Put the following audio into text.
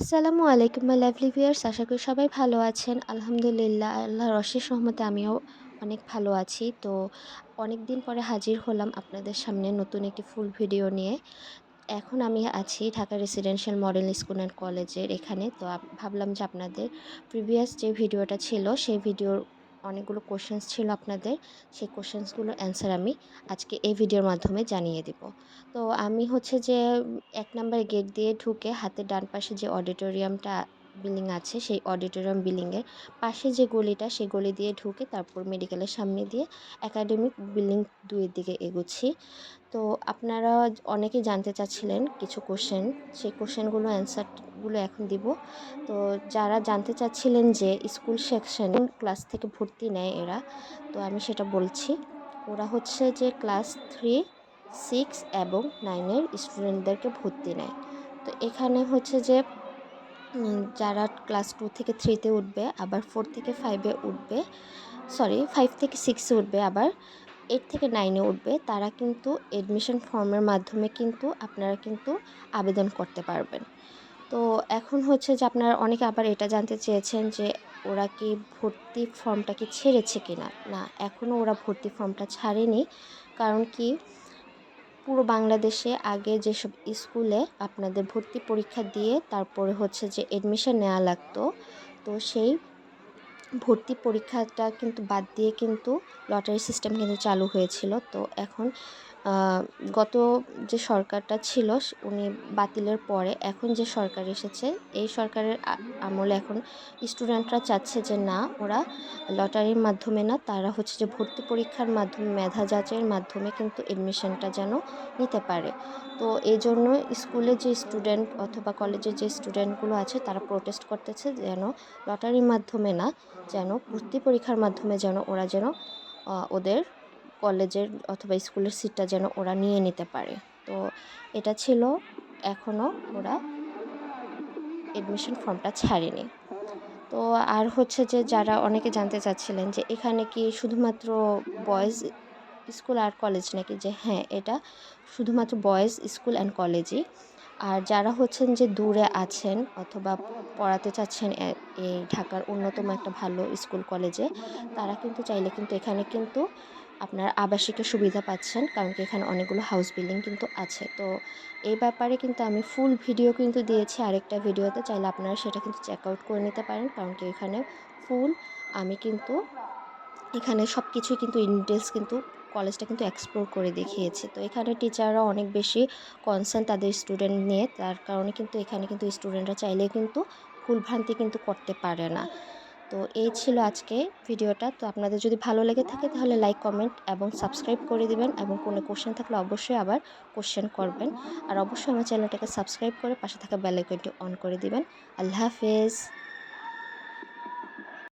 আসসালামু আলাইকুম, my lovely viewers. আশা করি সবাই ভালো আছেন। আলহামদুলিল্লাহ আল্লাহ অশেষ সহমতে আমিও অনেক ভালো আছি। তো অনেক দিন পরে হাজির হলাম আপনাদের সামনে নতুন একটি ফুল ভিডিও নিয়ে। এখন আমি আছি Dhaka residential model school and কলেজের এখানে। তো ভাবলাম যে আপনাদের প্রিভিয়াস যে ভিডিওটা ছিল, সেই ভিডিওর অনেকগুলো কোশ্চেন্স ছিল আপনাদের, সেই কোশ্চেন্সগুলোর অ্যান্সার আমি আজকে এই ভিডিওর মাধ্যমে জানিয়ে দেব। তো আমি হচ্ছে যে এক নম্বর গেট দিয়ে ঢুকে হাতের ডান পাশে যে অডিটোরিয়ামটা বিল্ডিং আছে, সেই অডিটোরিয়াম বিল্ডিংয়ের পাশে যে গলিটা সেই গলি দিয়ে ঢুকে তারপর মেডিকেলের সামনে দিয়ে একাডেমিক বিল্ডিং দুইয়ের দিকে এগোচ্ছি। তো আপনারা অনেকেই জানতে চাচ্ছিলেন কিছু কোশ্চেন সেই কোশ্চেনগুলো অ্যান্সারগুলো এখন দিব। তো যারা জানতে চাচ্ছিলেন যে স্কুল সেকশনে ক্লাস থেকে ভর্তি নেয় এরা, তো আমি সেটা বলছি। ওরা হচ্ছে যে ক্লাস থ্রি সিক্স এবং নাইনের স্টুডেন্টদেরকে ভর্তি নেয়। তো এখানে হচ্ছে যে যারা ক্লাস টু থেকে থ্রিতে উঠবে, আবার ফোর থেকে ফাইভে উঠবে সরি ফাইভ থেকে সিক্সে উঠবে, আবার এইট থেকে নাইনে উঠবে, তারা কিন্তু এডমিশন ফর্মের মাধ্যমে কিন্তু আপনারা কিন্তু আবেদন করতে পারবেন। তো এখন হচ্ছে যে আপনারা অনেকে আবার এটা জানতে চেয়েছেন যে ওরা কি ভর্তি ফর্মটা কি ছেড়েছে কিনা? না এখনও ওরা ভর্তি ফর্মটা ছাড়েনি। কারণ কি? পুরো বাংলাদেশে আগে যেসব স্কুলে আপনাদের ভর্তি পরীক্ষা দিয়ে তারপরে হচ্ছে যে অ্যাডমিশন নেওয়া লাগতো, তো সেই ভর্তি পরীক্ষাটা কিন্তু বাদ দিয়ে কিন্তু লটারি সিস্টেম কিন্তু চালু হয়েছিল। তো এখন গত যে সরকারটা ছিল, উনি বাতিলের পরে এখন যে সরকার এসেছে, এই সরকারের আমলে এখন স্টুডেন্টরা চাচ্ছে যে না, ওরা লটারির মাধ্যমে না, তারা হচ্ছে যে ভর্তি পরীক্ষার মাধ্যমে, মেধা যাচের মাধ্যমে কিন্তু এডমিশনটা যেন নিতে পারে। তো এই জন্য স্কুলে যে স্টুডেন্ট অথবা কলেজের যে স্টুডেন্টগুলো আছে, তারা প্রোটেস্ট করতেছে যেন লটারির মাধ্যমে না যেন ভর্তি পরীক্ষার মাধ্যমে যেন ওরা যেন ওদের কলেজের অথবা স্কুলের সিটটা যেন ওরা নিয়ে নিতে পারে। তো এটা ছিল এখনও ওরা এডমিশন ফর্মটা ছাড়েনি। তো আর হচ্ছে যে যারা অনেকে জানতে চাচ্ছিলেন যে এখানে কি শুধুমাত্র বয়েজ স্কুল আর কলেজ নাকি? যে হ্যাঁ এটা শুধুমাত্র বয়েজ স্কুল অ্যান্ড কলেজই আর যারা হচ্ছেন যে দূরে আছেন অথবা পড়াতে চাচ্ছেন এই ঢাকার অন্যতম একটা ভালো স্কুল, কলেজে, তারা কিন্তু চাইলে কিন্তু এখানে কিন্তু আপনার আবাসিকের সুবিধা পাচ্ছেন, কারণ কি এখানে অনেকগুলো হাউস বিল্ডিং কিন্তু আছে। তো এই ব্যাপারে কিন্তু আমি ফুল ভিডিও কিন্তু দিয়েছি আরেকটা ভিডিওতে চাইলে আপনারা সেটা কিন্তু চেক আউট করে নিতে পারেন, কারণ কি এখানে ফুল আমি কিন্তু এখানে সব কিছুই কিন্তু ইন ডিটেলস কিন্তু কলেজটা কিন্তু এক্সপ্লোর করে দেখিয়েছে। তো এখানে টিচাররা অনেক বেশি কনসার্ন তাদের স্টুডেন্ট নিয়ে, তার কারণে কিন্তু এখানে কিন্তু স্টুডেন্টরা চাইলে কিন্তু ভুলভ্রান্তি কিন্তু করতে পারে না। তো এই ছিল আজকে ভিডিওটা তো আপনাদের যদি ভালো লেগে থাকে তাহলে লাইক কমেন্ট এবং সাবস্ক্রাইব করে দিবেন এবং কোনো কোশ্চেন থাকলে অবশ্যই আবার কোশ্চেন করবেন। আর অবশ্যই আমার চ্যানেলটাকে সাবস্ক্রাইব করে পাশে থাকা বেল আইকনটি অন করে দিবেন। আল্লাহ হাফেজ।